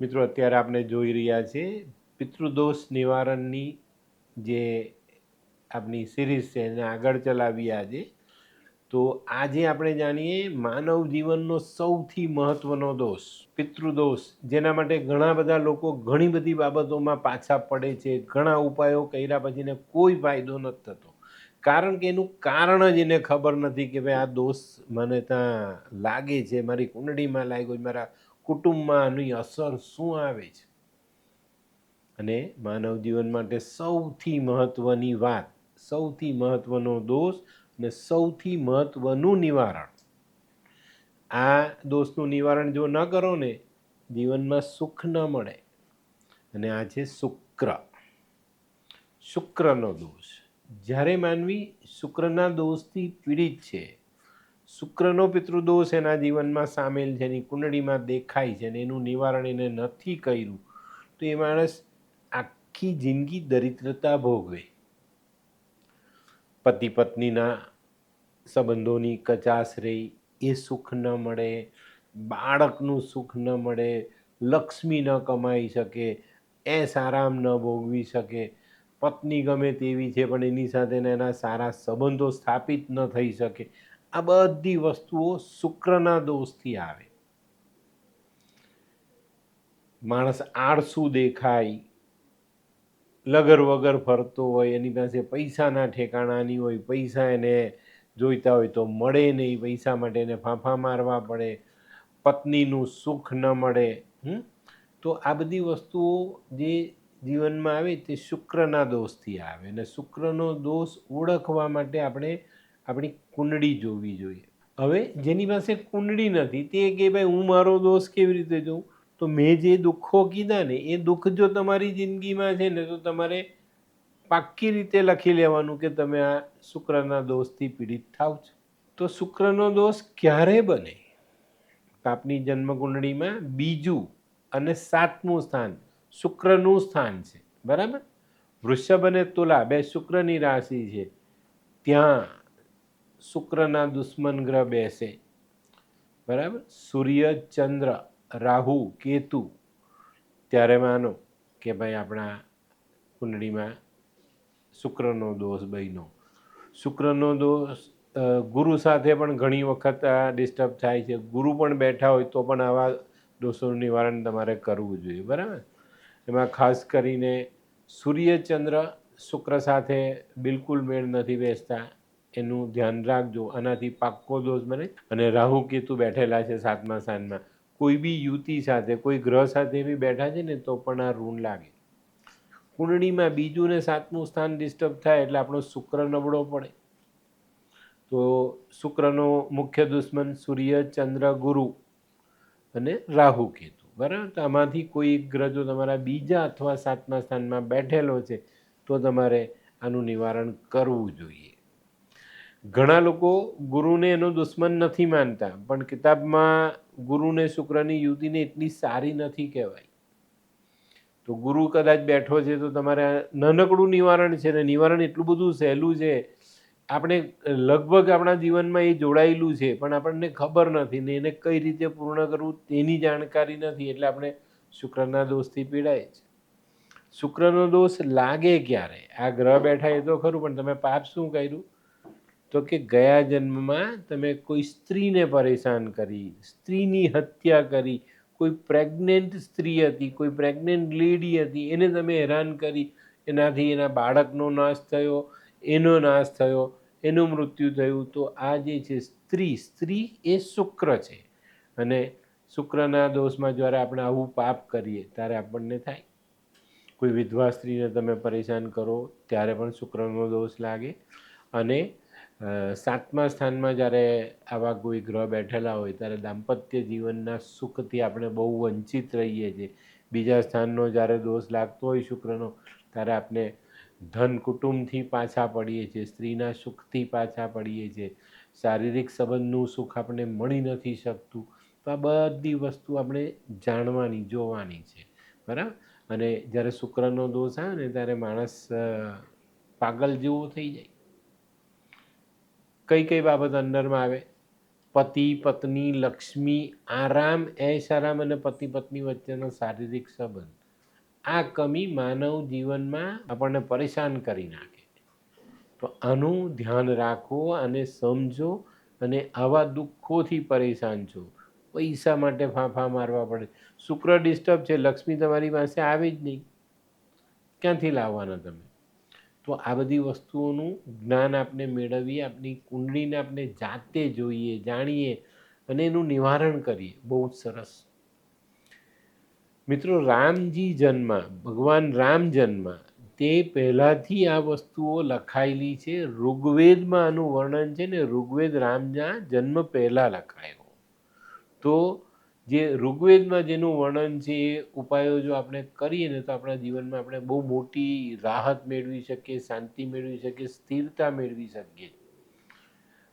મિત્રો, અત્યારે આપણે જોઈ રહ્યા છે પિતૃદોષ નિવારણની જે આપની સિરીઝ છે, એને આગળ ચલાવી આજે. તો આજે આપણે જાણીએ માનવ જીવનનો સૌથી મહત્ત્વનો દોષ, પિતૃદોષ. જેના માટે ઘણા બધા લોકો ઘણી બધી બાબતોમાં પાછા પડે છે. ઘણા ઉપાયો કર્યા પછીને કોઈ ફાયદો નથી થતો. કારણ કે એનું કારણ જ એને ખબર નથી કે ભાઈ આ દોષ મને ત્યાં લાગે છે, મારી કુંડળીમાં લાગ્યો મારા કુટુંબમાં આની અસર શું આવે છે? અને માનવ જીવન માટે સૌથી મહત્ત્વની વાત, સૌથી મહત્ત્વનો દોષ અને સૌથી મહત્ત્વનું નિવારણ. આ દોષનું નિવારણ જો ન કરો ને, જીવનમાં સુખ ન મળે. અને આ છે શુક્ર. શુક્રનો દોષ. જ્યારે માનવી શુક્રના દોષથી પીડિત છે શુક્રનો પિતૃદોષ એના જીવનમાં સામેલ છે એની કુંડળીમાં દેખાય છે અને એનું નિવારણ એને નથી કર્યું, તો એ માણસ આખી જિંદગી દરિદ્રતા ભોગવે. પતિ પત્નીના સંબંધોની કચાશ રહી, એ સુખ ન મળે, બાળકનું સુખ ન મળે, લક્ષ્મી ન કમાઈ શકે એ સારામ ન ભોગવી શકે, પત્ની ગમે તેવી છે પણ એની સાથે એના સારા સંબંધો સ્થાપિત ન થઈ શકે આ બધી વસ્તુઓ શુક્રના દોષથી આવે માણસ આળસુ દેખાય, લગર વગર ફરતો હોય, એની પાસે પૈસાના ઠેકાણાની હોય, પૈસા એને જોઈતા હોય તો મળે નહીં, પૈસા માટે એને ફાંફા મારવા પડે, પત્નીનું સુખ ન મળે? તો આ બધી વસ્તુઓ જે જીવનમાં આવે તે શુક્રના દોષથી આવે અને શુક્રનો દોષ ઓળખવા માટે આપણે આપણી કુંડળી જોવી જોઈએ. હવે જેની પાસે કુંડળી નથી, તે કે ભાઈ હું મારો દોષ કેવી રીતે જોઉં? તો મેં જે દુઃખો કીધા ને, એ દુઃખ જો તમારી જિંદગીમાં છે ને, તો તમારે પાક્કી રીતે લખી લેવાનું કે તમે આ શુક્રના દોષથી પીડિત થાવ છો. તો શુક્રનો દોષ ક્યારે બને? આપની જન્મકુંડળીમાં બીજું અને સાતમું સ્થાન શુક્રનું સ્થાન છે. બરાબર? વૃષભ અને તુલા બે શુક્રની રાશિ છે. ત્યાં શુક્રના દુશ્મન ગ્રહ બેસે. બરાબર? સૂર્ય, ચંદ્ર, રાહુ, કેતુ. ત્યારે માનો કે ભાઈ આપણા કુંડળીમાં શુક્રનો દોષ બન્યો. શુક્રનો દોષ ગુરુ સાથે પણ ઘણી વખત આ ડિસ્ટર્બ થાય છે. ગુરુ પણ બેઠા હોય તો પણ આવા દોષોનું નિવારણ તમારે કરવું જોઈએ. બરાબર? એમાં ખાસ કરીને સૂર્ય, ચંદ્ર, શુક્ર સાથે બિલકુલ મેળ નથી બેસતા. એનું ધ્યાન રાખજો. આનાથી પાક્કો દોષ બને. અને રાહુ કેતુ બેઠેલા છે સાતમા સ્થાનમાં. કોઈ બી યુતિ સાથે, કોઈ ગ્રહ સાથે બી બેઠા છે ને તો પણ આ ઋણ લાગે. કુંડળીમાં બીજું ને સાતમું સ્થાન ડિસ્ટર્બ થાય એટલે આપણો શુક્ર નબળો પડે. તો શુક્રનો મુખ્ય દુશ્મન સૂર્ય, ચંદ્ર, ગુરુ અને રાહુ કેતુ. બરાબર? તો આમાંથી કોઈ ગ્રહ જો તમારા બીજા અથવા સાતમા સ્થાનમાં બેઠેલો છે તો તમારે આનું નિવારણ કરવું જોઈએ. ઘણા લોકો ગુરુને એનો દુશ્મન નથી માનતા, પણ કિતાબમાં ગુરુને, શુક્રની યુતિને એટલી સારી નથી કહેવાય. તો ગુરુ કદાચ બેઠો છે તો તમારે નાનકડું નિવારણ છે ને નિવારણ એટલું બધું સહેલું છે. આપણે લગભગ આપણા જીવનમાં એ જોડાયેલું છે, પણ આપણને ખબર નથી ને એને કઈ રીતે પૂર્ણ કરવું તેની જાણકારી નથી, એટલે આપણે શુક્રના દોષથી પીડાય છે. શુક્રનો દોષ લાગે ક્યારે? આ ગ્રહ બેઠા એ તો ખરું, પણ તમે પાપ શું કર્યું? તો કે ગયા જન્મમાં તમે કોઈ સ્ત્રીને પરેશાન કરી, સ્ત્રીની હત્યા કરી, કોઈ પ્રેગ્નેન્ટ સ્ત્રી હતી, કોઈ પ્રેગ્નેન્ટ લેડી હતી, એને તમે હેરાન કરી, એનાથી એના બાળકનો નાશ થયો, એનો નાશ થયો, એનું મૃત્યુ થયું. તો આ જે છે સ્ત્રી સ્ત્રી એ શુક્ર છે. અને શુક્રના દોષમાં જ્યારે આપણે આવું પાપ કરીએ, ત્યારે આપણને થાય. કોઈ વિધવા સ્ત્રીને તમે પરેશાન કરો, ત્યારે પણ શુક્રનો દોષ લાગે. અને સાતમા સ્થાનમાં જ્યારે આવા કોઈ ગ્રહ બેઠેલા હોય, ત્યારે દાંપત્ય જીવનના સુખથી આપણે બહુ વંચિત રહીએ છીએ. બીજા સ્થાનનો જ્યારે દોષ લાગતો હોય શુક્રનો, ત્યારે આપણે ધન કુટુંબથી પાછા પડીએ છીએ, સ્ત્રીના સુખથી પાછા પડીએ છીએ. શારીરિક સંબંધનું સુખ આપણે મળી નથી શકતું. તો આ બધી વસ્તુ આપણે જાણવાની, જોવાની છે. બરાબર? અને જ્યારે શુક્રનો દોષ આવે ને, ત્યારે માણસ પાગલ જેવો થઈ જાય. કઈ કઈ બાબત અંદરમાં આવે? પતિ, પત્ની, લક્ષ્મી, આરામ એશ આરામ અને પતિ, પત્ની વચ્ચેનો શારીરિક સંબંધ. આ કમી માનવ જીવનમાં આપણને પરેશાન કરી નાખે તો આનું ધ્યાન રાખો અને સમજો અને આવા દુઃખોથી પરેશાન છો. પૈસા માટે ફાંફા મારવા પડે. શુક્ર ડિસ્ટર્બ છે, લક્ષ્મી તમારી પાસે આવે જ નહીં. ક્યાંથી લાવવાના તમે? તો આ બધી વસ્તુઓનું જ્ઞાન આપણે મેળવીએ આપણી કુંડળીને આપણે જાતે જોઈએ, જાણીએ અને એનું નિવારણ કરીએ. બહુ જ સરસ. મિત્રો, રામજી જન્મ, ભગવાન રામ જન્મ, તે પહેલાંથી આ વસ્તુઓ લખાયેલી છે. ઋગ્વેદમાં આનું વર્ણન છે ને, ઋગ્વેદ રામના જન્મ પહેલાં લખાયો. તો જે ઋગ્વેદમાં જેનું વર્ણન છે, એ ઉપાયો જો આપણે કરીએ ને તો આપણા જીવનમાં આપણે બહુ મોટી રાહત મેળવી શકીએ, શાંતિ મેળવી શકીએ, સ્થિરતા મેળવી શકીએ.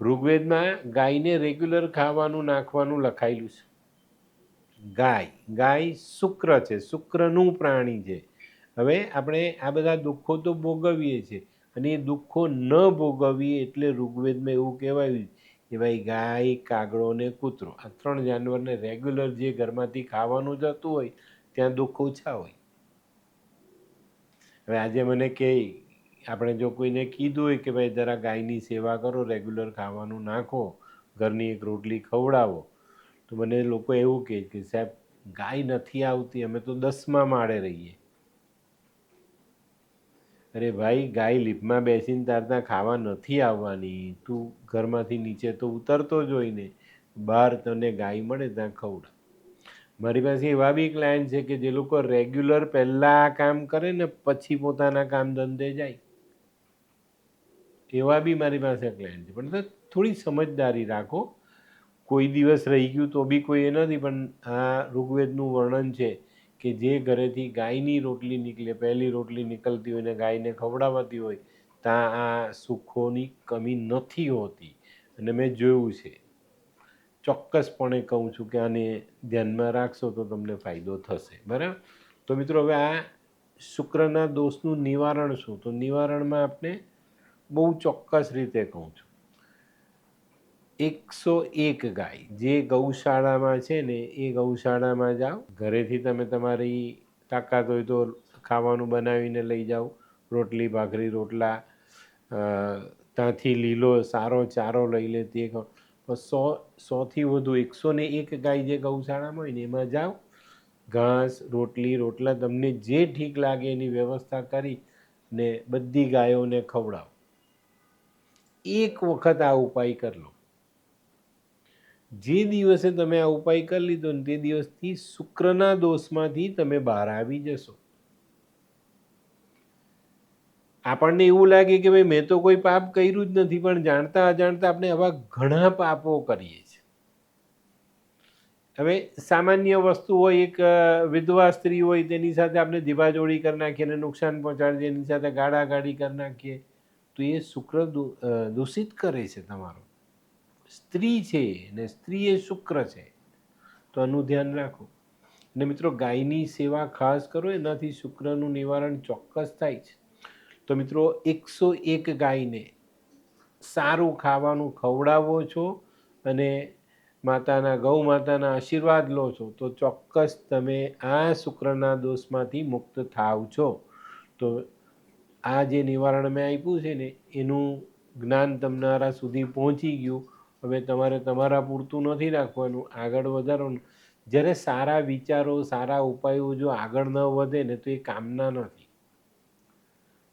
ઋગ્વેદમાં ગાયને રેગ્યુલર ખાવાનું, નાખવાનું લખાયેલું છે. ગાય ગાય શુક્ર છે, શુક્રનું પ્રાણી છે. હવે આપણે આ બધા દુઃખો તો ભોગવીએ છીએ અને એ દુઃખો ન ભોગવીએ એટલે ઋગ્વેદમાં એવું કહેવાયું કે ભાઈ ગાય, કાગડો ને કૂતરો આ ત્રણ જાનવરને રેગ્યુલર જે ઘરમાંથી ખાવાનું જતું હોય, ત્યાં દુઃખ ઓછા હોય. હવે આજે મને કહે આપણે જો કોઈને કીધું હોય કે ભાઈ જરા ગાયની સેવા કરો રેગ્યુલર ખાવાનું નાખો, ઘરની એક રોટલી ખવડાવો, તો મને લોકો એવું કહે કે સાહેબ, ગાય નથી આવતી, અમે તો દસમા માળે રહીએ. અરે ભાઈ, ગાય લીપમાં બેસીને તાર ત્યાં ખાવા નથી આવવાની. તું ઘરમાંથી નીચે તો ઉતરતો જ હોય ને બહાર તને ગાય મળે ત્યાં ખવડા મારી પાસે એવા બી ક્લાયન્ટ છે કે જે લોકો રેગ્યુલર પહેલાં આ કામ કરે ને પછી પોતાના કામ ધંધે જાય. એવા બી મારી પાસે ક્લાયન્ટ છે. પણ થોડી સમજદારી રાખો. કોઈ દિવસ રહી ગયું તો બી કોઈ એ નથી, પણ આ ઋગ્વેદનું વર્ણન છે કે જે ઘરેથી ગાયની રોટલી નીકળે, પહેલી રોટલી નીકળતી હોય ને ગાયને ખવડાવતી હોય, ત્યાં આ સુખોની કમી નથી હોતી. અને મેં જોયું છે. ચોક્કસપણે કહું છું કે આને ધ્યાનમાં રાખશો તો તમને ફાયદો થશે. બરાબર? તો મિત્રો હવે આ શુક્રના દોષનું નિવારણ શું? તો નિવારણમાં આપણે બહુ ચોક્કસ રીતે કહું છું. એકસો એક ગાય. જે ગૌશાળામાં છે ને, એ ગૌશાળામાં જાઓ. ઘરેથી તમે તમારી તાકાત હોય તો ખાવાનું બનાવીને લઈ જાઓ. રોટલી, ભાખરી, રોટલા ત્યાંથી લીલો, સારો ચારો લઈ લે તે સો, સોથી વધુ એકસો ને એક ગાય જે ગૌશાળામાં હોય ને, એમાં જાઓ. ઘાસ, રોટલી, રોટલા તમને જે ઠીક લાગે એની વ્યવસ્થા કરી ને બધી ગાયોને ખવડાવો. એક વખત આ ઉપાય કરી લો. જે દિવસે તમે આ ઉપાય કરી લીધો ને તે દિવસથી શુક્રના દોષમાંથી તમે બહાર આવી જશો. આપણને એવું લાગે કે ભાઈ મેં તો કોઈ પાપ કર્યું જ નથી, પણ જાણતા અજાણતા આપણે આવા ઘણા પાપો કરીએ છીએ. હવે સામાન્ય વસ્તુ હોય એક વિધવા સ્ત્રી હોય તેની સાથે આપણે દીવાજોડી કરી નાખીએ અને નુકસાન પહોંચાડીએ, એની સાથે ગાળાગાળી કરી નાખીએ, તો એ શુક્ર દૂષિત કરે છે તમારો. સ્ત્રી છે ને સ્ત્રી એ શુક્ર છે. તો આનું ધ્યાન રાખો. ને મિત્રો, ગાયની સેવા ખાસ કરો, એનાથી શુક્રનું નિવારણ ચોક્કસ થાય છે. તો મિત્રો, એકસો એક ગાયને સારું ખાવાનું ખવડાવો છો અને માતાના, ગૌ માતાના આશીર્વાદ લો છો, તો ચોક્કસ તમે આ શુક્રના દોષમાંથી મુક્ત થાવ છો. તો આ જે નિવારણ મેં આપ્યું છે ને, એનું જ્ઞાન તમારા સુધી પહોંચી ગયું. હવે તમારે તમારા પૂરતું નથી રાખવાનું, આગળ વધારવાનું જ્યારે સારા વિચારો, સારા ઉપાયો જો આગળ ન વધે ને તો એ કામના નથી.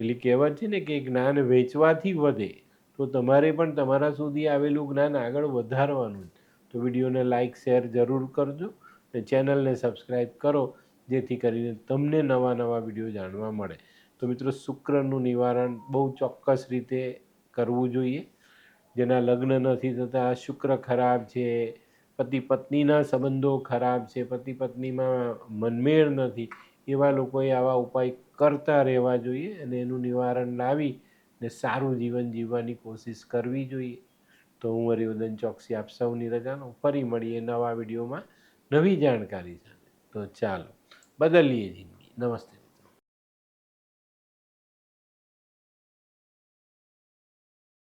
પેલી કહેવત છે ને કે જ્ઞાન વેચવાથી વધે, તો તમારે પણ તમારા સુધી આવેલું જ્ઞાન આગળ વધારવાનું તો વિડીયોને લાઈક, શેર જરૂર કરજો અને ચેનલને સબસ્ક્રાઈબ કરો, જેથી કરીને તમને નવા નવા વીડિયો જાણવા મળે. તો મિત્રો, શુક્રનું નિવારણ બહુ ચોક્કસ રીતે કરવું જોઈએ. જેના લગ્ન નથી થતા, શુક્ર ખરાબ છે, પતિ પત્નીના સંબંધો ખરાબ છે, પતિ પત્નીમાં મનમેળ નથી, એવા લોકોએ આવા ઉપાય કરતા રહેવા જોઈએ અને એનું નિવારણ લાવી ને સારું જીવન જીવવાની કોશિશ કરવી જોઈએ. તો હું હરિવદન ચોકસી આપ સૌની રજાનો ફરી મળીએ નવા વિડીયોમાં નવી જાણકારી સાથે. તો ચાલો, બદલીએ જિંદગી. નમસ્તે.